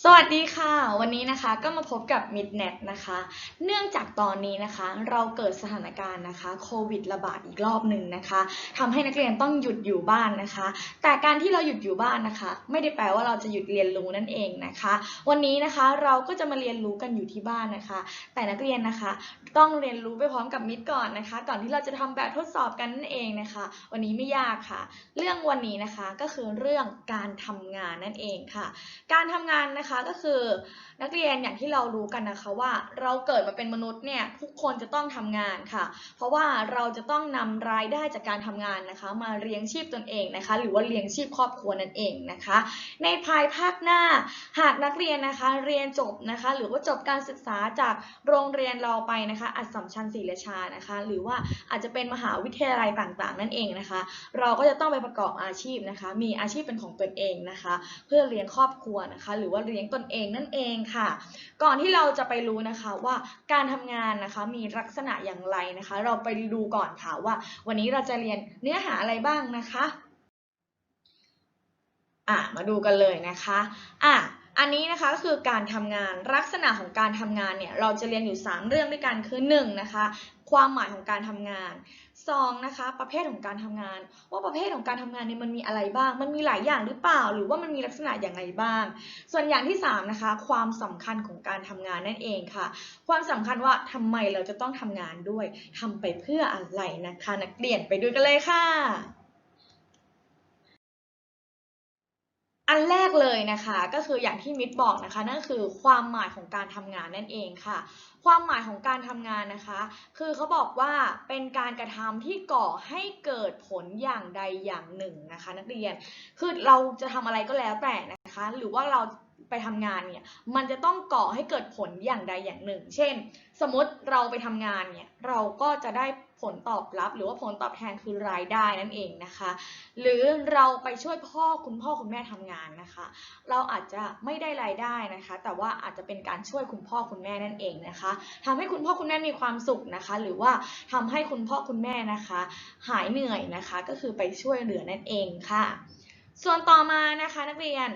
สวัสดีค่ะ วันนี้นะคะก็มาพบกับ Midnet นะคะ เนื่องจากตอนนี้นะคะ เราเกิดสถานการณ์นะคะโควิดระบาดอีกรอบหนึ่งนะคะทำให้นักเรียนต้องหยุดอยู่บ้านนะคะ แต่การที่เราหยุดอยู่บ้านนะคะ ไม่ได้แปลว่าเราจะหยุดเรียนรู้นั่นเองนะคะ วันนี้นะคะเราก็จะมาเรียนรู้กันอยู่ที่บ้านนะคะ แต่นักเรียนนะคะ ต้องเรียนรู้ไปพร้อมกับมิดก่อนนะคะ ก่อนที่เราจะทำแบบทดสอบกันนั่นเองนะคะ วันนี้ไม่ยากค่ะ เรื่องวันนี้นะคะก็คือเรื่องการทำงานนั่นเองค่ะ การทำงานนะคะก็คือนักเรียนอย่างที่เรารู้กันนะคะว่าเราเกิดมาเป็นมนุษย์เนี่ยทุกคนจะต้องทำงานค่ะ เพราะว่าเราจะต้องนำรายได้จากการทำงานนะคะ มาเลี้ยงชีพตนเองนะคะ หรือว่าเลี้ยงชีพครอบครัวนั่นเองนะคะ ในภายภาคหน้าหากนักเรียนนะคะเรียนจบนะคะ หรือว่าจบการศึกษาจากโรงเรียนเราไปนะคะ อัสสัมชัญศรีราชานะคะ หรือว่าอาจจะเป็นมหาวิทยาลัยต่างๆ นั่นเองนะคะ เราก็จะต้องไปประกอบอาชีพนะคะ มีอาชีพเป็นของตนเองนะคะ เพื่อเลี้ยงครอบครัวนะคะ หรือว่าเลี้ยงตนเองนั่นเองค่ะ ก่อนที่เราจะไปรู้นะคะว่าการทำงานนะคะมีลักษณะอย่างไรนะคะ เราไปดูก่อนค่ะว่า วันนี้เราจะเรียนเนื้อหาอะไรบ้างนะคะอะมาดูกันเลยนะคะอะอันนี้นะคะก็คือการทำงานลักษณะของการทำงานเนี่ยเราจะเรียนอยู่ 3 เรื่องด้วยกันคือ1นะคะความหมายของการทำงาน 2 นะคะ ประเภทของการทำงาน ว่าประเภทของการทำงานเนี่ยมันมีอะไรบ้าง มันมีหลายอย่างหรือเปล่า หรือว่ามันมีลักษณะอย่างไรบ้าง ส่วนอย่างที่ 3 นะคะ ความสำคัญของการทำงานนั่นเองค่ะ ความสำคัญว่าทำไมเราจะต้องทำงานด้วยทำไปเพื่ออะไรนะคะ นักเรียนไปดูกันเลยค่ะ อันแรกเลยนะคะก็คืออย่างที่มิตรบอกนะคะ นั่นคือความหมายของการทำงานนั่นเองค่ะ ความหมายของการทำงานนะคะ คือเขาบอกว่าเป็นการกระทำที่ก่อให้เกิดผลอย่างใดอย่างหนึ่งนะคะ นักเรียนคือเราจะทำอะไรก็แล้วแต่นะคะ หรือว่าเราไปทำงานเนี่ยมันจะต้องก่อให้เกิดผลอย่างใดอย่างหนึ่ง เช่น สมมติเราไปทำงานเนี่ยเราก็จะได้ ผลตอบรับ หรือว่าผลตอบแทนคือรายได้นั่นเองนะคะ หรือเราไปช่วยพ่อคุณพ่อคุณแม่ทำงานนะคะ เราอาจจะไม่ได้รายได้นะคะ แต่ว่าอาจจะเป็นการช่วยคุณพ่อคุณแม่นั่นเองนะคะทำให้คุณพ่อคุณแม่มีความสุขนะคะ หรือว่าทำให้คุณพ่อคุณแม่นะคะ หายเหนื่อยนะคะ ก็คือไปช่วยเหลือนั่นเองค่ะ ส่วนต่อมานะคะนักเรียน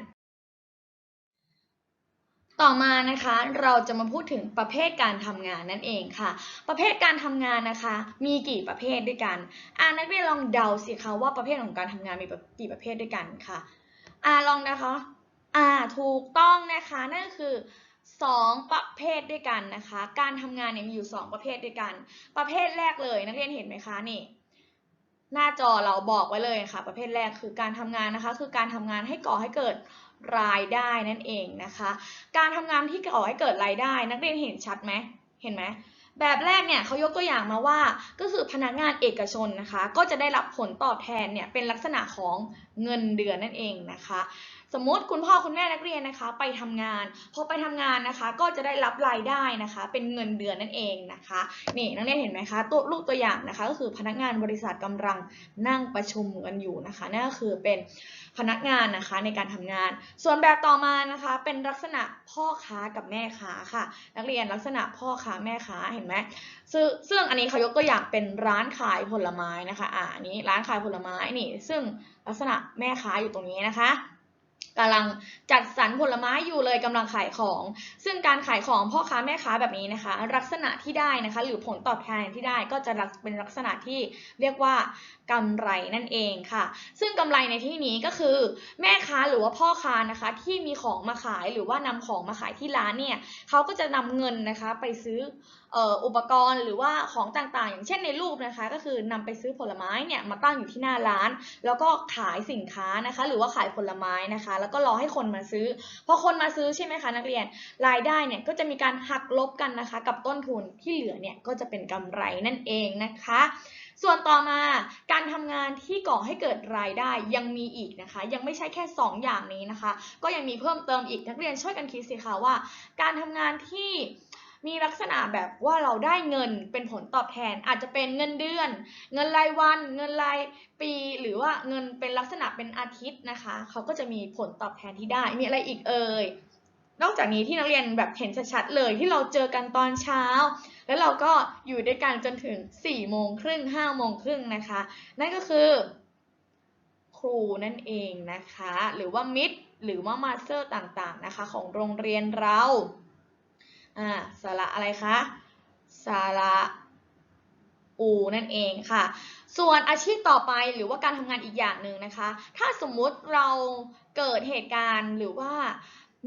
ต่อมานะคะเราจะมาพูดถึงประเภทการทำงานนั่นเองค่ะ ประเภทการทำงานนะคะ มีกี่ประเภทด้วยกันอ่านักเรียนลองเดาสิคะว่าประเภทของการทำงานมีกี่ประเภทด้วยกันค่ะอ่าลองนะคะอ่าถูกต้องนะคะนั่นคือสองประเภทด้วยกันนะคะ การทำงานเนี่ยมีอยู่สองประเภทด้วยกัน ประเภทแรกเลยนักเรียนเห็นไหมคะนี่หน้าจอเราบอกไว้เลยค่ะประเภทแรกคือการทำงานนะคะ คือการทำงานให้ก่อให้เกิด รายได้นั่นเองนะคะ การทำงานที่ก่อให้เกิดรายได้ นักเรียนเห็นชัดไหมเห็นไหมแบบแรกเนี่ยเขายกตัวอย่างมาว่าก็คือพนักงานเอกชนนะคะ ก็จะได้รับผลตอบแทนเนี่ยเป็นลักษณะของ เงินเดือนนั่นเองนะคะ สมมติคุณพ่อคุณแม่นักเรียนนะคะ ไปทำงานพอไปทำงานนะคะ ก็จะได้รับรายได้นะคะ เป็นเงินเดือนนั่นเองนะคะนี่นักเรียนเห็นไหมคะตัวรูปตัวอย่างนะคะ ก็คือพนักงานบริษัทกำลังนั่งประชุมกันอยู่นะคะนั่นก็คือเป็นพนักงานนะคะในการทำงาน ส่วนแบบต่อมานะคะ เป็นลักษณะพ่อค้ากับแม่ค้าค่ะ นักเรียนลักษณะพ่อค้าแม่ค้าเห็นไหมซึ่งซึ่งอันนี้เขายกตัวอย่างเป็นร้านขายผลไม้นะคะ อ่านี้ร้านขายผลไม้นี่ ซึ่งลักษณะแม่ค้าอยู่ตรงนี้นะคะ กำลังจัดสรรผลไม้อยู่เลยกำลังขายของ ซึ่งการขายของพ่อค้าแม่ค้าแบบนี้นะคะ ลักษณะที่ได้นะคะ หรือผลตอบแทนที่ได้ก็จะเป็นลักษณะที่เรียกว่ากำไรนั่นเองค่ะ ซึ่งกำไรในที่นี้ก็คือ แม่ค้าหรือว่าพ่อค้านะคะ ที่มีของมาขายหรือว่านำของมาขายที่ร้านเนี่ยเขาก็จะนำเงินนะคะไปซื้ออ,อ,อุปกรณ์หรือว่าของต่างๆ อย่างเช่นในรูปนะคะ ก็คือนำไปซื้อผลไม้เนี่ยมาตั้งอยู่ที่หน้าร้าน แล้วก็ขายสินค้านะคะ หรือว่าขายผลไม้นะคะแล้วก็รอให้คนมาซื้อพอคนมาซื้อใช่ไหมคะนักเรียนรายได้เนี่ยก็จะมีการหักลบกันนะคะ กับต้นทุนที่เหลือเนี่ยก็จะเป็นกำไรนั่นเองนะคะ ส่วนต่อมาการทำงานที่ก่อให้เกิดรายได้ยังมีอีกนะคะ ยังไม่ใช่แค่ 2 อย่างนี้นะคะ ก็ยังมีเพิ่มเติมอีกนักเรียนช่วยกันคิดสิคะว่า การทำงานที่ มีลักษณะแบบว่าเราได้เงินเป็นผลตอบแทน อาจจะเป็นเงินเดือน เงินรายวัน เงินรายปี หรือว่าเงินเป็นลักษณะเป็นอาทิตย์นะคะ เขาก็จะมีผลตอบแทนที่ได้ มีอะไรอีกเอ่ย นอกจากนี้ที่นักเรียนแบบเห็นชัดๆเลยที่เราเจอกันตอนเช้า แล้วเราก็อยู่ด้วยกันจนถึง4โมงครึ่ง5โมงครึ่งนะคะ นั่นก็คือครูนั่นเองนะคะ หรือว่ามิตรหรือว่ามาสเตอร์ต่างๆนะคะ ของโรงเรียนเรา อ่าสระอะไรคะสระอูนั่นเองค่ะ ส่วนอาชีพต่อไปหรือว่าการทำงานอีกอย่างหนึ่งนะคะ ถ้าสมมุติเราเกิดเหตุการณ์หรือว่า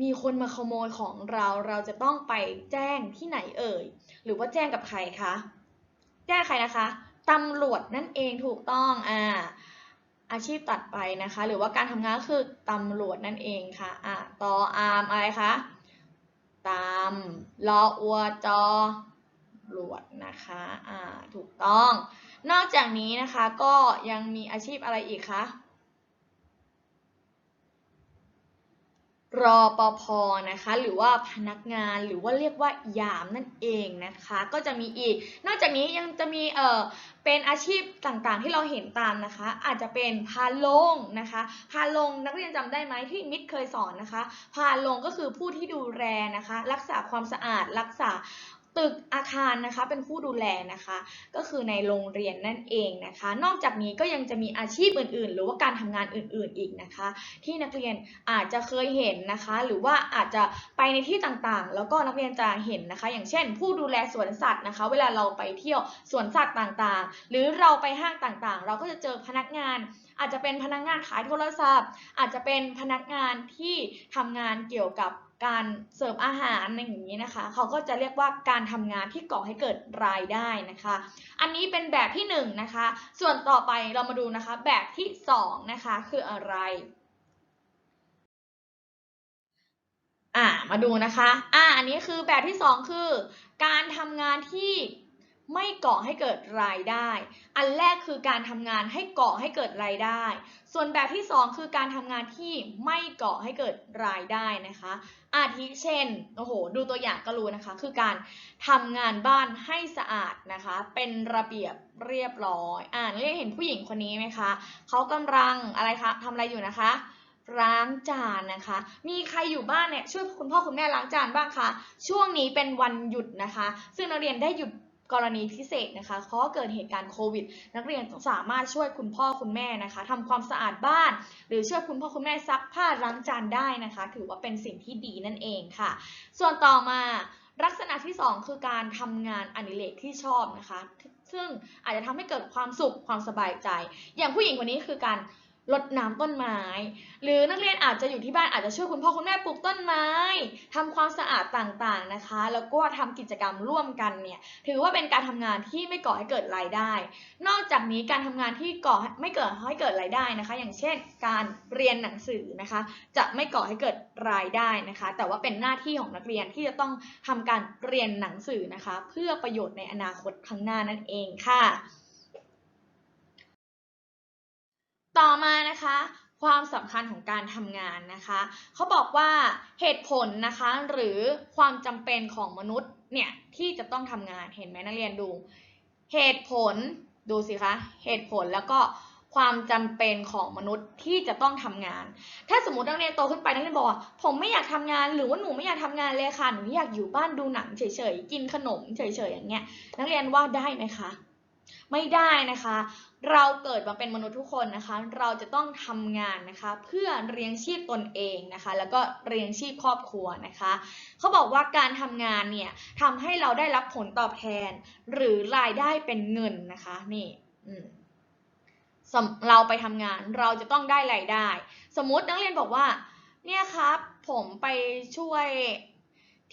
มีคนมาขโมยของเราเราจะต้องไปแจ้งที่ไหนเอ่ย หรือว่าแจ้งกับใครคะแจ้งใครนะคะตำรวจนั่นเองถูกต้องอ่าอาชีพตัดไปนะคะ หรือว่าการทำงานคือตำรวจนั่นเองค่ะอ่าตออาร์มอะไรคะ ตามรออัวจอรวจนะคะอ่าถูกต้อง นอกจากนี้นะคะก็ยังมีอาชีพอะไรอีกคะ รอปภนะคะ หรือว่าพนักงานหรือว่าเรียกว่ายามนั่นเองนะคะ ก็จะมีอีก นอกจากนี้ยังจะมีเออเป็นอาชีพต่างๆที่เราเห็นตามนะคะ อาจจะเป็นพาโลงนะคะพาโลงนักเรียนจำได้ไหมที่มิตรเคยสอนนะคะพาโลงก็คือผู้ที่ดูแลนะคะ รักษาความสะอาดรักษา ตึกอาคารนะคะเป็นผู้ดูแลนะคะ ก็คือในโรงเรียนนั่นเองนะคะ นอกจากนี้ก็ยังจะมีอาชีพอื่น ๆ หรือว่าการทำงานอื่น ๆ อีกนะคะ ที่นักเรียนอาจจะเคยเห็นนะคะ หรือว่าอาจจะไปในที่ต่างๆ แล้วก็นักเรียนจะเห็นนะคะ อย่างเช่น ผู้ดูแลสวนสัตว์นะคะ เวลาเราไปเที่ยวสวนสัตว์ต่างๆ หรือเราไปห้างต่างๆ เราก็จะเจอพนักงาน อาจจะเป็นพนักงานขายโทรศัพท์ อาจจะเป็นพนักงานที่ทำงานเกี่ยวกับ การเสิร์ฟอาหารอย่างนี้นะคะ เขาก็จะเรียกว่าการทำงานที่ก่อให้เกิดรายได้นะคะ อันนี้เป็นแบบที่1นงนะคะ ส่วนต่อไปเรามาดูนะคะแบบที่2นะคะคืออะไรอ่ามาดูนะคะอ่าอันนี้คือแบบที่ 2 คือ การทำงานที่ ไม่ก่อให้เกิดรายได้ อันแรกคือการทำงานให้ก่อให้เกิดรายได้ ส่วนแบบที่ 2 คือการทำงานที่ไม่ก่อให้เกิดรายได้นะคะ อาทิเช่น โอ้โห ดูตัวอย่างก็รู้นะคะ คือการทำงานบ้านให้สะอาดนะคะ เป็นระเบียบเรียบร้อย อ่านเรียกเห็นผู้หญิงคนนี้ไหมคะ เขากำลังอะไรคะทำอะไรอยู่นะคะล้างจานนะคะ มีใครอยู่บ้านเนี่ยช่วยคุณพ่อคุณแม่ล้างจานบ้างคะ ช่วงนี้เป็นวันหยุดนะคะ ซึ่งนักเรียนได้หยุด กรณีพิเศษนะคะเพราะเกิดเหตุการณ์โควิด นักเรียนสามารถช่วยคุณพ่อคุณแม่นะคะทำความสะอาดบ้าน หรือช่วยคุณพ่อคุณแม่ซักผ้าล้างจานได้นะคะ ถือว่าเป็นสิ่งที่ดีนั่นเองค่ะ ส่วนต่อมาลักษณะที่ 2 คือการทำงานอดิเรกที่ชอบนะคะ ซึ่งอาจจะทำให้เกิดความสุขความสบายใจ อย่างผู้หญิงคนนี้คือการ รดน้ำต้นไม้ หรือนักเรียนอาจจะอยู่ที่บ้านอาจจะช่วยคุณพ่อคุณแม่ปลูกต้นไม้ทำความสะอาดต่างๆนะคะ แล้วก็ทำกิจกรรมร่วมกันเนี่ยถือว่าเป็นการทำงานที่ไม่ก่อให้เกิดรายได้ นอกจากนี้การทำงานที่ก่อไม่เกิดให้เกิดรายได้นะคะ อย่างเช่น การเรียนหนังสือนะคะ จะไม่ก่อให้เกิดรายได้นะคะ แต่ว่าเป็นหน้าที่ของนักเรียนที่จะต้องทำการเรียนหนังสือนะคะ เพื่อประโยชน์ในอนาคตข้างหน้านั่นเองค่ะ ต่อมานะคะ ความสำคัญของการทำงานนะคะ เขาบอกว่าเหตุผลนะคะหรือความจำเป็นของมนุษย์เนี่ยที่จะต้องทำงานเห็นไหมนักเรียนดู เหตุผลดูสิคะเหตุผลแล้วก็ความจำเป็นของมนุษย์ที่จะต้องทำงาน ถ้าสมมตินักเรียนโตขึ้นไปนักเรียนบอกว่าผมไม่อยากทำงานหรือว่าหนูไม่อยากทำงานเลยค่ะหนูอยากอยู่บ้านดูหนังเฉยๆกินขนมเฉยๆอย่างเงี้ยนักเรียนว่าได้ไหมคะ ไม่ได้นะคะ เราเกิดมาเป็นมนุษย์ทุกคนนะคะ เราจะต้องทำงานนะคะ เพื่อเลี้ยงชีพตนเองนะคะ แล้วก็เลี้ยงชีพครอบครัวนะคะ เขาบอกว่าการทำงานเนี่ยทำให้เราได้รับผลตอบแทน หรือรายได้เป็นเงินนะคะนี่เราไปทำงานเราจะต้องได้รายได้ สมมตินักเรียนบอกว่า เนี่ยครับ ผมไปช่วย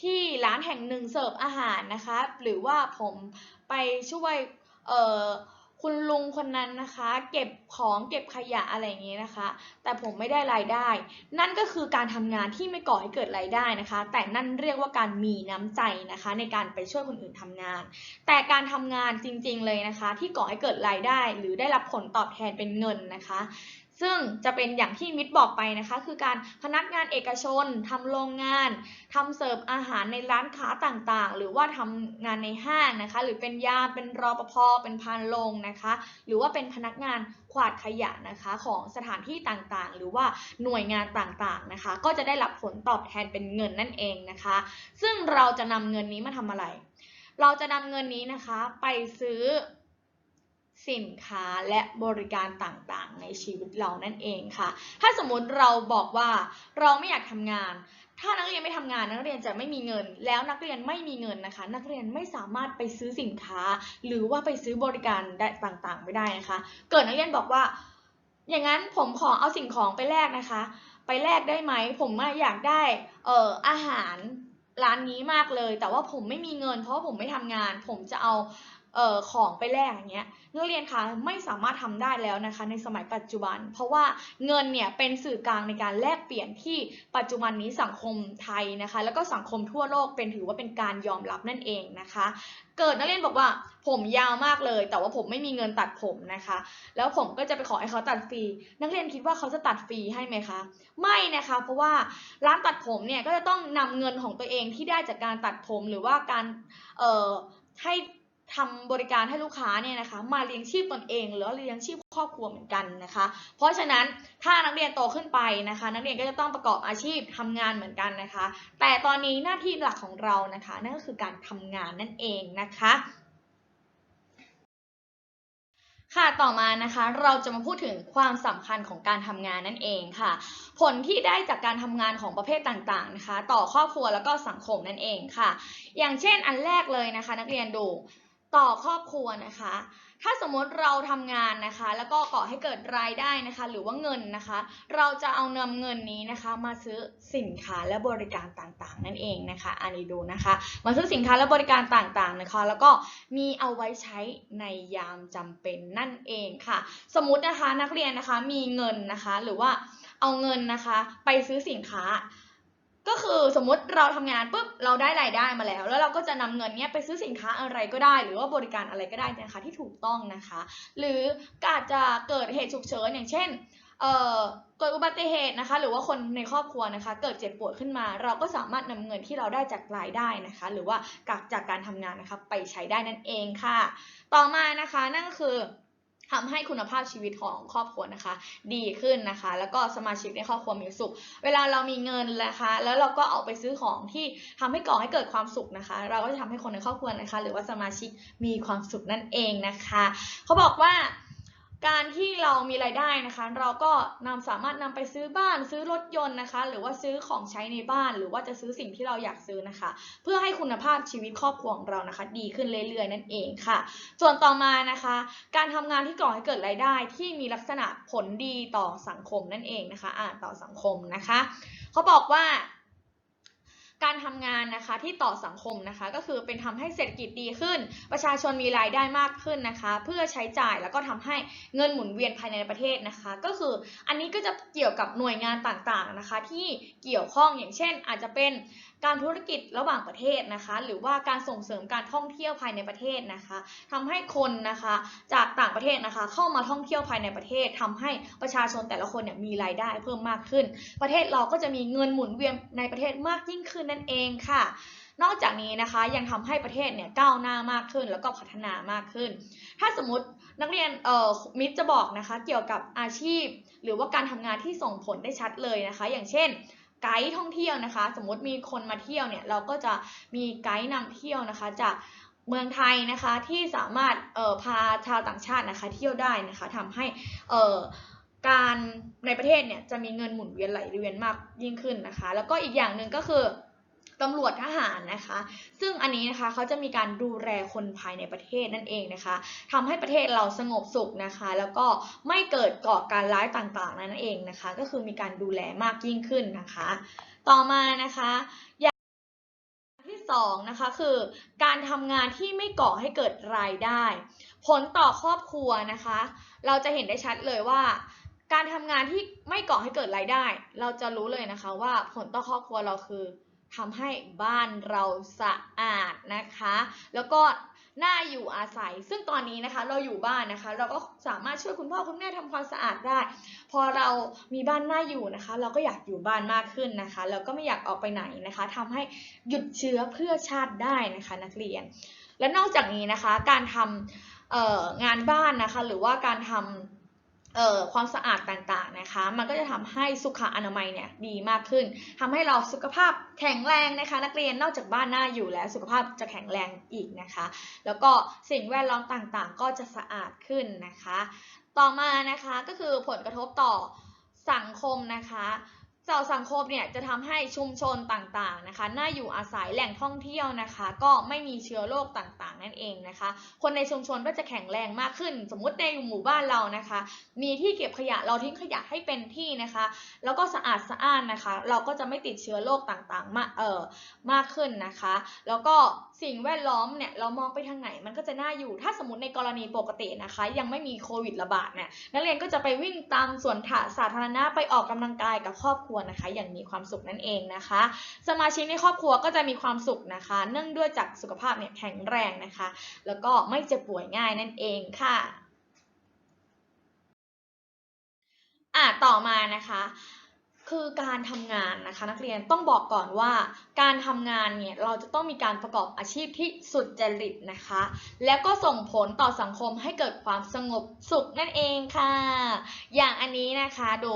ที่ร้านแห่งหนึ่งเสิร์ฟอาหารนะคะหรือว่าผมไปช่วย เอ่อคุณลุงคนนั้นนะคะ เก็บของเก็บขยะอะไรอย่างเงี้ยนะคะ แต่ผมไม่ได้รายได้ นั่นก็คือการทำงานที่ไม่ก่อให้เกิดรายได้นะคะ แต่นั่นเรียกว่าการมีน้ำใจนะคะ ในการไปช่วยคนอื่นทำงาน แต่การทำงานจริงๆเลยนะคะ ที่ก่อให้เกิดรายได้ หรือได้รับผลตอบแทนเป็นเงินนะคะ ซึ่งจะเป็นอย่างที่มิตรบอกไปนะคะ คือการพนักงานเอกชนทำโรงงานทำเสิร์ฟอาหารในร้านค้าต่างๆ หรือว่าทำงานในห้างนะคะ หรือเป็นยามเป็นรอปภเป็นพานโรงนะคะ หรือว่าเป็นพนักงานกวาดขยะนะคะของสถานที่ต่างๆ หรือว่าหน่วยงานต่างๆนะคะ ก็จะได้รับผลตอบแทนเป็นเงินนั่นเองนะคะ ซึ่งเราจะนำเงินนี้มาทำอะไร เราจะนำเงินนี้นะคะไปซื้อ สินค้าและบริการต่างๆ ในชีวิตเรานั่นเองค่ะ ถ้าสมมุติเราบอกว่าเราไม่อยากทำงาน ถ้านักเรียนไม่ทำงานนักเรียนจะไม่มีเงิน แล้วนักเรียนไม่มีเงินนะคะ นักเรียนไม่สามารถไปซื้อสินค้า หรือว่าไปซื้อบริการได้ต่างๆ ไม่ได้นะคะ เกิดนักเรียนบอกว่า อย่างนั้นผมขอเอาสิ่งของไปแลกนะคะ ไปแลกได้ไหมผมอยากได้เอ่ออาหารร้านนี้มากเลย แต่ว่าผมไม่มีเงิน เพราะผมไม่ทำงาน ผมจะเอา ออของไปแลกอย่างเงี้ยนักเรียนคะไม่สามารถทำได้แล้วนะคะ ในสมัยปัจจุบัน เพราะว่าเงินเนี่ยเป็นสื่อกลางในการแลกเปลี่ยนที่ปัจจุบันนี้สังคมไทยนะคะ แล้วก็สังคมทั่วโลกเป็นถือว่าเป็นการยอมรับนั่นเองนะคะ เกิดนักเรียนบอกว่าผมยาวมากเลย แต่ว่าผมไม่มีเงินตัดผมนะคะ แล้วผมก็จะไปขอให้เขาตัดฟรีนักเรียนคิดว่าเขาจะตัดฟรีให้ไหมคะไม่นะคะ เพราะว่าร้านตัดผมเนี่ยก็จะต้องนำเงินของตัวเองที่ได้จากการตัดผมหรือว่าการเอ่อให้ ทำบริการให้ลูกค้าเนี่ยนะคะ มาเลี้ยงชีพตนเอง หรือเลี้ยงชีพครอบครัวเหมือนกันนะคะ เพราะฉะนั้นถ้านักเรียนโตขึ้นไปนะคะ นักเรียนก็จะต้องประกอบอาชีพทำงานเหมือนกันนะคะ แต่ตอนนี้หน้าที่หลักของเรานะคะ นั่นก็คือการทำงานนั่นเองนะคะค่ะ ต่อมานะคะ เราจะมาพูดถึงความสำคัญของการทำงานนั่นเองค่ะ ผลที่ได้จากการทำงานของประเภทต่างๆนะคะ ต่อครอบครัวแล้วก็สังคมนั่นเองค่ะ อย่างเช่นอันแรกเลยนะคะ นักเรียนดู ต่อครอบครัวนะคะ ถ้าสมมติเราทำงานนะคะ แล้วก็ก่อให้เกิดรายได้นะคะ หรือว่าเงินนะคะ เราจะเอานำเงินนี้นะคะ มาซื้อสินค้าและบริการต่างๆ นั่นเองนะคะอันนี้ดูนะคะ มาซื้อสินค้าและบริการต่างๆนะคะ แล้วก็มีเอาไว้ใช้ในยามจำเป็นนั่นเองค่ะ สมมตินะคะนักเรียนนะคะมีเงินนะคะ หรือว่าเอาเงินนะคะ ไปซื้อสินค้า ก็คือสมมติเราทำงานปุ๊บเราได้รายได้มาแล้ว แล้วเราก็จะนำเงินเนี้ยไปซื้อสินค้าอะไรก็ได้ หรือว่าบริการอะไรก็ได้นะคะที่ถูกต้องนะคะ หรืออาจจะเกิดเหตุฉุกเฉินอย่างเช่นเอ่อเกิดอุบัติเหตุนะคะ หรือว่าคนในครอบครัวนะคะ เกิดเจ็บป่วยขึ้นมา เราก็สามารถนำเงินที่เราได้จากรายได้นะคะ หรือว่าจากการทำงานนะคะไปใช้ได้นั่นเองค่ะ ต่อมานะคะนั่นก็คือ ทำให้คุณภาพชีวิตของครอบครัวนะคะ ดีขึ้นนะคะ แล้วก็สมาชิกในครอบครัวมีสุข เวลาเรามีเงินนะคะ แล้วเราก็เอาไปซื้อของที่ทำให้ก่อให้เกิดความสุขนะคะ เราก็จะทำให้คนในครอบครัวนะคะ หรือว่าสมาชิกมีความสุขนั่นเองนะคะ เขาบอกว่า การที่เรามีรายได้นะคะ เราก็นำสามารถนำไปซื้อบ้านซื้อรถยนต์นะคะ หรือว่าซื้อของใช้ในบ้าน หรือว่าจะซื้อสิ่งที่เราอยากซื้อนะคะ เพื่อให้คุณภาพชีวิตครอบครัวของเรานะคะ ดีขึ้นเรื่อยๆ นั่นเองค่ะ ส่วนต่อมานะคะ การทำงานที่ก่อให้เกิดรายได้ที่มีลักษณะผลดีต่อสังคมนั่นเองนะคะอ่าต่อสังคมนะคะ เขาบอกว่า การทำงานนะคะที่ต่อสังคมนะคะ ก็คือเป็นทำให้เศรษฐกิจดีขึ้น ประชาชนมีรายได้มากขึ้นนะคะ เพื่อใช้จ่ายแล้วก็ทำให้เงินหมุนเวียนภายในประเทศนะคะ ก็คืออันนี้ก็จะเกี่ยวกับหน่วยงานต่างๆนะคะ ที่เกี่ยวข้องอย่างเช่น อาจจะเป็นการธุรกิจระหว่างประเทศนะคะ หรือว่าการส่งเสริมการท่องเที่ยวภายในประเทศนะคะทำให้คนนะคะจากต่างประเทศนะคะ เข้ามาท่องเที่ยวภายในประเทศทำให้ประชาชนแต่ละคนเนี่ยมีรายได้เพิ่มมากขึ้น ประเทศเราก็จะมีเงินหมุนเวียนในประเทศมากยิ่งขึ้นนั่นเองค่ะนอกจากนี้นะคะยังทำให้ประเทศเนี่ยก้าวหน้ามากขึ้นแล้วก็พัฒนามากขึ้น ถ้าสมมตินักเรียนเอ่อมิตรจะบอกนะคะ เกี่ยวกับอาชีพ หรือว่าการทำงานที่ส่งผลได้ชัดเลยนะคะ อย่างเช่น ไกด์ท่องเที่ยวนะคะ สมมติมีคนมาเที่ยวเนี่ยเราก็จะมีไกด์นำเที่ยวนะคะจากเมืองไทยนะคะที่สามารถเอ่อพาชาวต่างชาตินะคะเที่ยวได้นะคะทำให้เอ่อการในประเทศเนี่ยจะมีเงินหมุนเวียนไหลเวียนมากยิ่งขึ้นนะคะ แล้วก็อีกอย่างหนึ่งก็คือ ตำรวจทหารนะคะ ซึ่งอันนี้นะคะเขาจะมีการดูแลคนภายในประเทศนั่นเองนะคะทำให้ประเทศเราสงบสุขนะคะ แล้วก็ไม่เกิดก่อการร้ายต่างๆ นั่นเองนะคะ ก็คือมีการดูแลมากยิ่งขึ้นนะคะ ต่อมานะคะอย่างที่สองนะคะคือการทำงานที่ไม่ก่อให้เกิดรายได้ ผลต่อครอบครัวนะคะ เราจะเห็นได้ชัดเลยว่า การทำงานที่ไม่ก่อให้เกิดรายได้ เราจะรู้เลยนะคะว่าผลต่อครอบครัวเราคือ ทำให้บ้านเราสะอาดนะคะ แล้วก็น่าอยู่อาศัย ซึ่งตอนนี้นะคะเราอยู่บ้านนะคะ เราก็สามารถช่วยคุณพ่อคุณแม่ทำความสะอาดได้ พอเรามีบ้านน่าอยู่นะคะ เราก็อยากอยู่บ้านมากขึ้นนะคะ เราก็ไม่อยากออกไปไหนนะคะทำให้หยุดเชื้อเพื่อชาติได้นะคะ นักเรียน และนอกจากนี้นะคะการทำงานบ้านนะคะ หรือว่าการทำ ความสะอาดต่างๆนะคะ มันก็จะทำให้สุขอนามัยเนี่ยดีมากขึ้นทำให้เราสุขภาพแข็งแรงนะคะ นักเรียนนอกจากบ้านหน้าอยู่แล้วสุขภาพจะแข็งแรงอีกนะคะ แล้วก็สิ่งแวดล้อมต่างๆ ก็จะสะอาดขึ้นนะคะ ต่อมานะคะก็คือผลกระทบต่อสังคมนะคะ ต่อสังคมเนี่ยจะทำให้ชุมชนต่างๆนะคะ น่าอยู่อาศัยแหล่งท่องเที่ยวนะคะ ก็ไม่มีเชื้อโรคต่างๆ นั่นเองนะคะ คนในชุมชนก็จะแข็งแรงมากขึ้น สมมุติในหมู่บ้านเรานะคะ มีที่เก็บขยะเราทิ้งขยะให้เป็นที่นะคะ แล้วก็สะอาดสะอ้านนะคะ เราก็จะไม่ติดเชื้อโรคต่างๆ มาเอ่อมากขึ้นนะคะ แล้วก็สิ่งแวดล้อมเนี่ยเรามองไปทางไหนมันก็จะน่าอยู่ ถ้าสมมติในกรณีปกตินะคะ ยังไม่มีโควิดระบาดเนี่ยนักเรียนก็จะไปวิ่งตามสวนสาธารณะไปออกกำลังกายกับครอบครัวนะคะ อย่างมีความสุขนั่นเองนะคะ สมาชิกในครอบครัวก็จะมีความสุขนะคะ เนื่องด้วยจากสุขภาพเนี่ยแข็งแรงนะคะ แล้วก็ไม่เจ็บป่วยง่ายนั่นเองค่ะอะต่อมานะคะคือการทำงานนะคะนักเรียนต้องบอกก่อนว่าการทำงานเนี่ยเราจะต้องมีการประกอบอาชีพที่สุดจริตนะคะ แล้วก็ส่งผลต่อสังคมให้เกิดความสงบสุขนั่นเองค่ะ อย่างอันนี้นะคะโด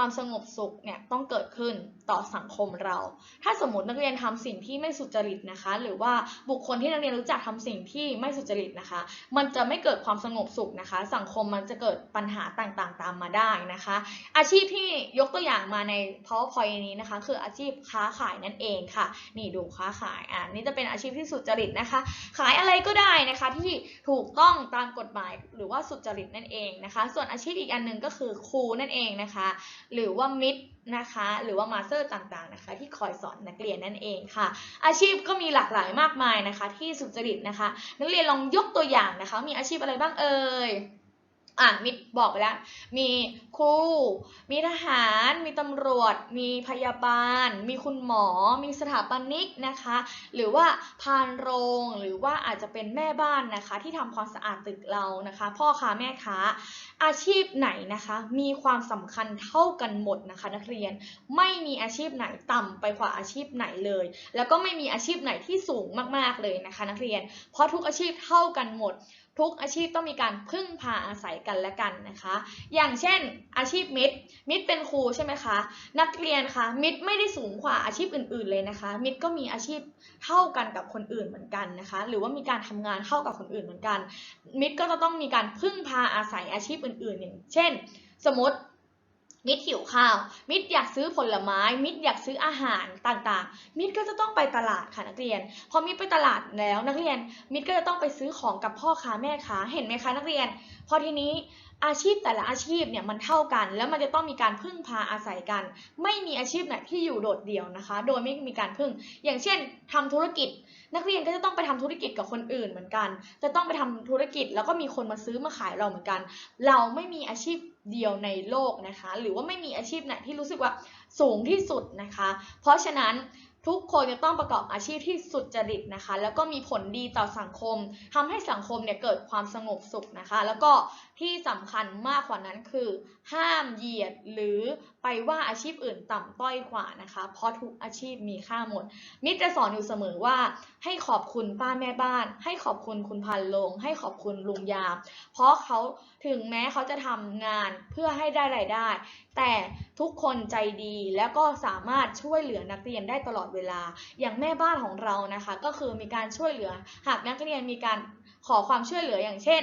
ความสงบสุขเนี่ยต้องเกิดขึ้นต่อสังคมเรา ถ้าสมมตินักเรียนทำสิ่งที่ไม่สุจริตนะคะ หรือว่าบุคคลที่นักเรียนรู้จักทำสิ่งที่ไม่สุจริตนะคะ มันจะไม่เกิดความสงบสุขนะคะ สังคมมันจะเกิดปัญหาต่างๆ ตามมาได้นะคะ อาชีพที่ยกตัวอย่างมาใน powerpoint นี้นะคะ คืออาชีพค้าขายนั่นเองค่ะ นี่ดูค้าขายอ่านี่จะเป็นอาชีพที่สุจริตนะคะ ขายอะไรก็ได้นะคะที่ถูกต้องตามกฎหมายหรือว่าสุจริตนั่นเองนะคะ ส่วนอาชีพอีกอันหนึ่งก็คือครูนั่นเองนะคะหรือว่ามิตรนะคะ หรือว่ามาสเตอร์ต่างๆนะคะ ที่คอยสอนนักเรียนนั่นเองค่ะ อาชีพก็มีหลากหลายมากมายนะคะ ที่สุจริตนะคะ นักเรียนลองยกตัวอย่างนะคะ มีอาชีพอะไรบ้างเอ่ย อะมิดบอกไปแล้ว มีครู มีทหาร มีตำรวจ มีพยาบาล มีคุณหมอ มีสถาปนิกนะคะ หรือว่าพานโรง หรือว่าอาจจะเป็นแม่บ้านนะคะ ที่ทำความสะอาดตึกเรานะคะ พ่อค้าแม่ค้า อาชีพไหนนะคะ มีความสำคัญเท่ากันหมดนะคะ นักเรียน ไม่มีอาชีพไหนต่ำไปกว่าอาชีพไหนเลย แล้วก็ไม่มีอาชีพไหนที่สูงมากๆเลยนะคะ นักเรียน เพราะทุกอาชีพเท่ากันหมด ทุกอาชีพต้องมีการพึ่งพาอาศัยกันและกันนะคะ อย่างเช่น อาชีพมิตร มิตรเป็นครูใช่ไหมคะ นักเรียนคะ มิตรไม่ได้สูงกว่าอาชีพอื่น ๆเลยนะคะ มิตรก็มีอาชีพเท่ากันกับคนอื่นเหมือนกันนะคะ หรือว่ามีการทำงานเท่ากับคนอื่นเหมือนกัน มิตรก็จะต้องมีการพึ่งพาอาศัยอาชีพอื่น ๆ อย่าง เช่น สมมติ มิตรหิวข้าว มิตรอยากซื้อผลไม้ มิตรอยากซื้ออาหารต่างๆ มิตรก็จะต้องไปตลาดค่ะนักเรียน พอมิตรไปตลาดแล้วนักเรียน มิตรก็จะต้องไปซื้อของกับพ่อค้าแม่ค้า เห็นไหมคะนักเรียน พอทีนี้อาชีพแต่ละอาชีพเนี่ยมันเท่ากัน แล้วมันจะต้องมีการพึ่งพาอาศัยกัน ไม่มีอาชีพไหนที่อยู่โดดเดี่ยวนะคะ โดยไม่มีการพึ่ง อย่างเช่นทำธุรกิจ นักเรียนก็จะต้องไปทำธุรกิจกับคนอื่นเหมือนกัน จะต้องไปทำธุรกิจแล้วก็มีคนมาซื้อมาขายเราเหมือนกัน เราไม่มีอาชีพ เดียวในโลกนะคะ หรือว่าไม่มีอาชีพไหนที่รู้สึกว่าสูงที่สุดนะคะ เพราะฉะนั้นทุกคนจะต้องประกอบอาชีพที่สุดจริตนะคะ แล้วก็มีผลดีต่อสังคมทำให้สังคมเนี่ยเกิดความสงบสุขนะคะ แล้วก็ที่สำคัญมากกว่านั้นคือ ห้ามเหยียดหรือไปว่าอาชีพอื่นต่ำต้อยกว่านะคะ เพราะทุกอาชีพมีค่าหมด มิตรจะสอนอยู่เสมอว่า ให้ขอบคุณป้าแม่บ้าน ให้ขอบคุณคุณพันโลง ให้ขอบคุณลุงยาม เพราะเขาถึงแม้เขาจะทำงานเพื่อให้ได้รายได้ แต่ทุกคนใจดีแล้วก็สามารถช่วยเหลือนักเรียนได้ตลอดเวลา อย่างแม่บ้านของเรานะคะ ก็คือมีการช่วยเหลือ หากนักเรียนมีการขอความช่วยเหลืออย่างเช่น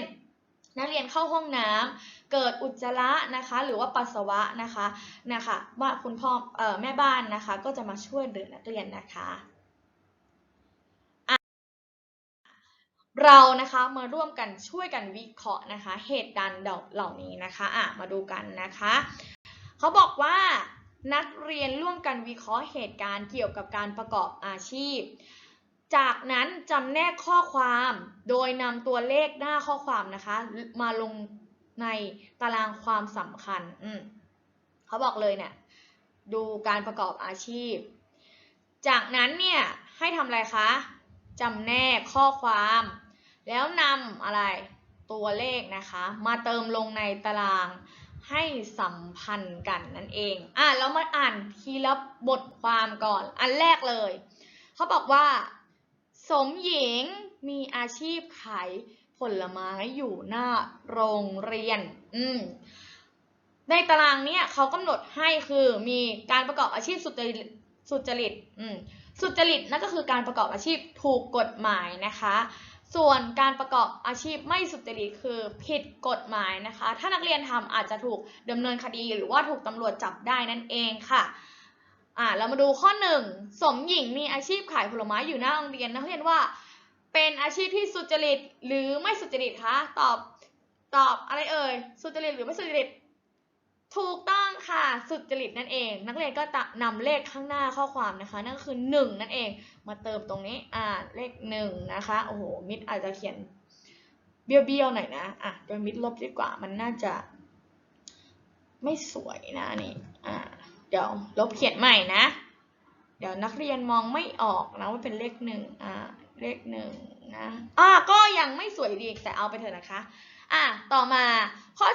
นักเรียนเข้าห้องน้ำเกิดอุจจาระนะคะ หรือว่าปัสสาวะนะคะนะคะว่าคุณพ่อเอ่อแม่บ้านนะคะ ก็จะมาช่วยเหลือนักเรียนนะคะอะเรานะคะมาร่วมกันช่วยกันวิเคราะห์นะคะ เหตุการณ์เหล่านี้นะคะอะมาดูกันนะคะเขาบอกว่านักเรียนร่วมกันวิเคราะห์เหตุการณ์เกี่ยวกับการประกอบอาชีพ จากนั้นจำแนกข้อความโดยนำตัวเลขหน้าข้อความนะคะ มาลงในตารางความสำคัญเขาบอกเลยเนี่ย ดูการประกอบอาชีพ จากนั้นเนี่ยให้ทำอะไรคะจำแนกข้อความ แล้วนำอะไรตัวเลขนะคะ มาเติมลงในตารางให้สัมพันธ์กันนั่นเอง อะเรามาอ่านทีละบทความก่อน อันแรกเลย เขาบอกว่า สมหญิงมีอาชีพขายผลไม้อยู่หน้าโรงเรียน อืม ในตารางเนี้ยเขากำหนดให้คือมีการประกอบอาชีพสุจริตสุจริต อืม สุจริตนั่นก็คือการประกอบอาชีพถูกกฎหมายนะคะ ส่วนการประกอบอาชีพไม่สุจริตคือผิดกฎหมายนะคะ ถ้านักเรียนทำอาจจะถูกดำเนินคดีหรือว่าถูกตำรวจจับได้นั่นเองค่ะ อ่าเรามาดูข้อหนึ่งสมหญิงมีอาชีพขายผลไม้อยู่หน้าโรงเรียนนักเรียนว่า เป็นอาชีพที่สุจริตหรือไม่สุจริตคะตอบตอบอะไรเอ่ยสุจริตหรือไม่สุจริตถูกต้องค่ะสุจริตนั่นเอง นักเรียนก็จะนำเลขข้างหน้าข้อความนะคะ นั่นก็คือหนึ่งนั่นเองมาเติมตรงนี้อ่าเลขหนึ่งนะคะโอ้โหมิดอาจจะเขียนเบี้ยวๆหน่อยนะอะเดี๋ยวมิดลบดีกว่ามันน่าจะ ไม่สวยนะนี่อ่า เดี๋ยวลบเขียนใหม่นะ เดี๋ยวนักเรียนมองไม่ออกนะว่าเป็นเลขหนึ่งอ่าเลขหนึ่งนะอ่าก็ยังไม่สวยดีแต่เอาไปเถอะนะคะ อ่าต่อมาข้อ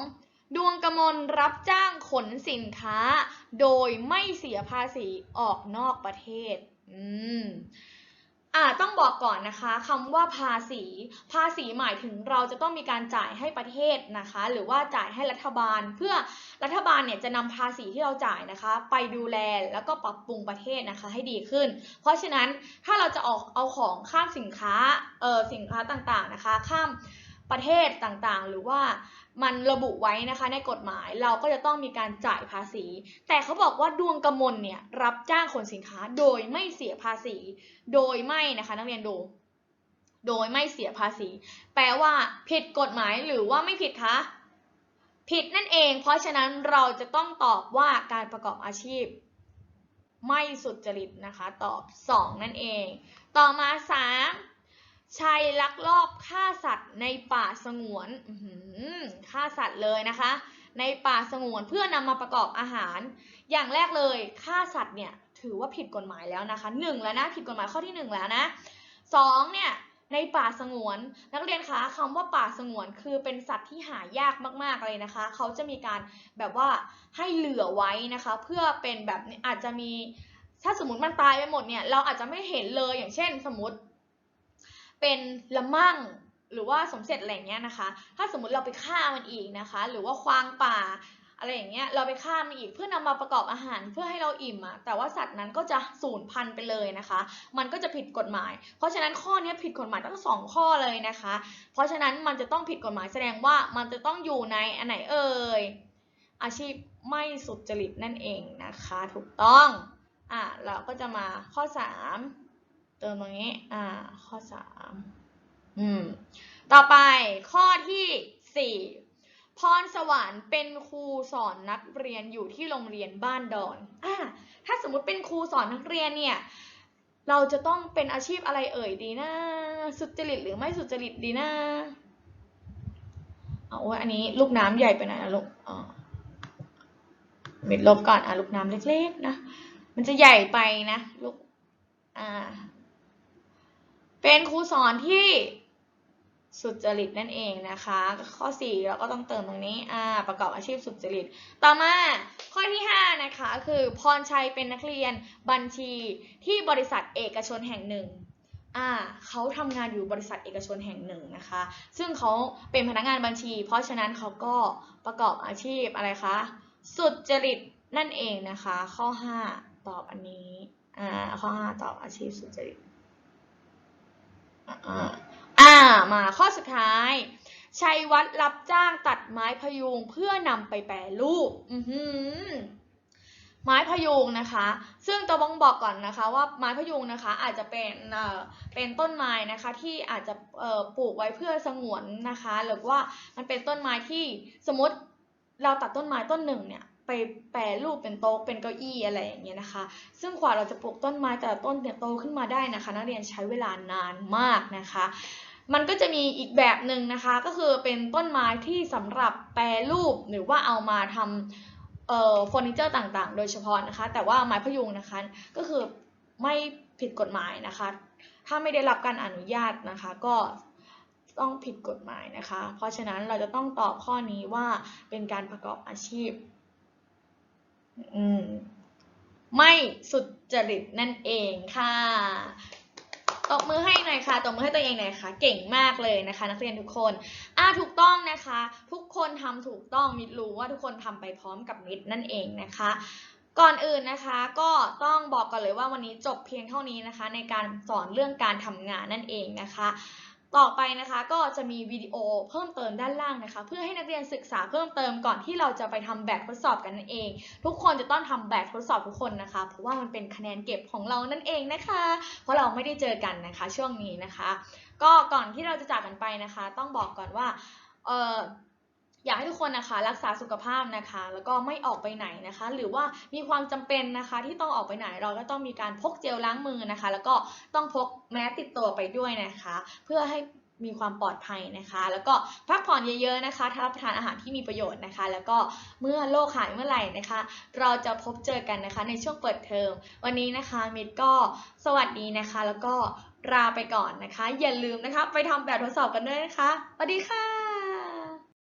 2 ดวงกมลรับจ้างขนสินค้า โดยไม่เสียภาษีออกนอกประเทศ อืม ต้องบอกก่อนนะคะคำว่าภาษี ภาษีหมายถึงเราจะต้องมีการจ่ายให้ประเทศนะคะ หรือว่าจ่ายให้รัฐบาล เพื่อรัฐบาลเนี่ยจะนำภาษีที่เราจ่ายนะคะ ไปดูแลแล้วก็ปรับปรุงประเทศนะคะให้ดีขึ้น เพราะฉะนั้นถ้าเราจะออกเอาของข้ามสินค้าเออสินค้าต่างๆนะคะ ข้าม ประเทศต่างๆ หรือว่ามันระบุไว้นะคะในกฎหมายเราก็จะต้องมีการจ่ายภาษี แต่เขาบอกว่าดวงกมลเนี่ยรับจ้างขนสินค้าโดยไม่เสียภาษี โดยไม่นะคะนักเรียนดู โดยไม่เสียภาษี แปลว่าผิดกฎหมายหรือว่าไม่ผิดคะผิดนั่นเอง เพราะฉะนั้นเราจะต้องตอบว่าการประกอบอาชีพ ไม่สุจริตนะคะ ตอบ 2 นั่นเอง ต่อมา 3 ชัยลักลอบฆ่าสัตว์ในป่าสงวนฆ่าสัตว์เลยนะคะ ในป่าสงวนเพื่อนำมาประกอบอาหาร อย่างแรกเลยฆ่าสัตว์เนี่ยถือว่าผิดกฎหมายแล้วนะคะหนึ่งแล้วนะผิดกฎหมายข้อที่หนึ่งแล้วนะสองเนี่ยในป่าสงวน นักเรียนคะคำว่าป่าสงวนคือเป็นสัตว์ที่หายากมากๆเลยนะคะ เขาจะมีการแบบว่าให้เหลือไว้นะคะ เพื่อเป็นแบบอาจจะมีถ้าสมมติมันตายไปหมดเนี่ยเราอาจจะไม่เห็นเลยอย่างเช่น สมมติ เป็นละมั่งหรือว่าสมเสร็จอะไรเงี้ยนะคะ ถ้าสมมติเราไปฆ่ามันอีกนะคะ หรือว่าควางป่าอะไรอย่างเงี้ย เราไปฆ่ามันอีกเพื่อนำมาประกอบอาหารเพื่อให้เราอิ่มอะแต่ว่าสัตว์นั้นก็จะสูญพันธุ์ไปเลยนะคะ มันก็จะผิดกฎหมาย เพราะฉะนั้นข้อนี้ผิดกฎหมายทั้งสองข้อเลยนะคะ เพราะฉะนั้นมันจะต้องผิดกฎหมายแสดงว่ามันจะต้องอยู่ในอันไหนเอ่ย อาชีพไม่สุจริตนั่นเองนะคะ ถูกต้อง อะเราก็จะมาข้อ 3 ติมตรงนี้ อ่า ข้อ3อืม ต่อไปข้อที่4พรสวรรค์เป็นครูสอนนักเรียนอยู่ที่โรงเรียนบ้านดอนอ่าถ้าสมมุติเป็นครูสอนนักเรียนเนี่ย เราจะต้องเป็นอาชีพอะไรเอ่ยดีนะ สุจริตหรือไม่สุจริตดีนะเอาว่าอันนี้ลูกน้ำใหญ่ไปหน่อยนะลูกอ๋อมิดลบก่อนอะลูกน้ำเล็กๆนะ มันจะใหญ่ไปนะลูก อ่า เป็นครูสอนที่สุจริตนั่นเองนะคะ ข้อ 4 เราก็ต้องเติมตรงนี้อ่าประกอบอาชีพสุจริต ต่อมาข้อที่ 5 นะคะ คือพรชัยเป็นนักเรียนบัญชีที่บริษัทเอกชนแห่งหนึ่งอ่าเขาทำงานอยู่บริษัทเอกชนแห่งหนึ่งนะคะ ซึ่งเขาเป็นพนักงานบัญชี เพราะฉะนั้นเขาก็ประกอบอาชีพอะไรคะ สุจริตนั่นเองนะคะ ข้อ 5 ตอบอันนี้อ่าข้อ 5 ตอบอาชีพสุจริต อ่ามาข้อสุดท้ายชัยวัฒรับจ้างตัดไม้พยุงเพื่อนำไปแปรรูปไม้พยุงนะคะ ซึ่งตะบองบอกก่อนนะคะว่าไม้พยุงนะคะอาจจะเป็นเอ่อเป็นต้นไม้นะคะที่อาจจะเอ่อปลูกไว้เพื่อสงวนนะคะ หรือว่ามันเป็นต้นไม้ที่สมมติเราตัดต้นไม้ต้นหนึ่งเนี่ย ไปแปรรูปเป็นโต๊ะเป็นเก้าอี้อะไรอย่างเงี้ยนะคะ ซึ่งกว่าเราจะปลูกต้นไม้แต่ละต้นเนี่ยโตขึ้นมาได้นะคะ นักเรียนใช้เวลานานมากนะคะ มันก็จะมีอีกแบบหนึ่งนะคะ ก็คือเป็นต้นไม้ที่สำหรับแปรรูปหรือว่าเอามาทำเอ่อเฟอร์นิเจอร์ต่างๆ โดยเฉพาะนะคะ แต่ว่าไม้พยุงนะคะก็คือไม่ผิดกฎหมายนะคะ ถ้าไม่ได้รับการอนุญาตนะคะก็ต้องผิดกฎหมายนะคะ เพราะฉะนั้นเราจะต้องตอบข้อนี้ว่าเป็นการประกอบอาชีพ ไม่สุดจริตนั่นเองค่ะตบมือให้หน่อยค่ะตบมือให้ตัวเองหน่อยค่ะ เก่งมากเลยนะคะ นักเรียนทุกคน อ่าถูกต้องนะคะ ทุกคนทำถูกต้องมิดรู้ว่าทุกคนทำไปพร้อมกับมิดนั่นเองนะคะ ก่อนอื่นนะคะก็ต้องบอกก่อนเลยว่าวันนี้จบเพียงเท่านี้นะคะ ในการสอนเรื่องการทำงานนั่นเองนะคะ ต่อไปนะคะก็จะมีวิดีโอเพิ่มเติมด้านล่างนะคะ เพื่อให้นักเรียนศึกษาเพิ่มเติมก่อนที่เราจะไปทำแบบทดสอบกันนั่นเอง ทุกคนจะต้องทำแบบทดสอบทุกคนนะคะ เพราะว่ามันเป็นคะแนนเก็บของเรานั่นเองนะคะ เพราะเราไม่ได้เจอกันนะคะช่วงนี้นะคะ ก็ก่อนที่เราจะจากกันไปนะคะ ต้องบอกก่อนว่าเออ อยากให้ทุกคนนะคะรักษาสุขภาพนะคะ แล้วก็ไม่ออกไปไหนนะคะ หรือว่ามีความจำเป็นนะคะที่ต้องออกไปไหนเราก็ต้องมีการพกเจลล้างมือนะคะ แล้วก็ต้องพกแมสติดตัวไปด้วยนะคะ เพื่อให้มีความปลอดภัยนะคะ แล้วก็พักผ่อนเยอะๆนะคะรับประทานอาหารที่มีประโยชน์นะคะ แล้วก็เมื่อโรคหายเมื่อไหร่นะคะ เราจะพบเจอกันนะคะในช่วงเปิดเทอมวันนี้นะคะมิดก็สวัสดีนะคะ แล้วก็ลาไปก่อนนะคะ อย่าลืมนะคะ ไปทำแบบทดสอบกันด้วยนะคะสวัสดีค่ะ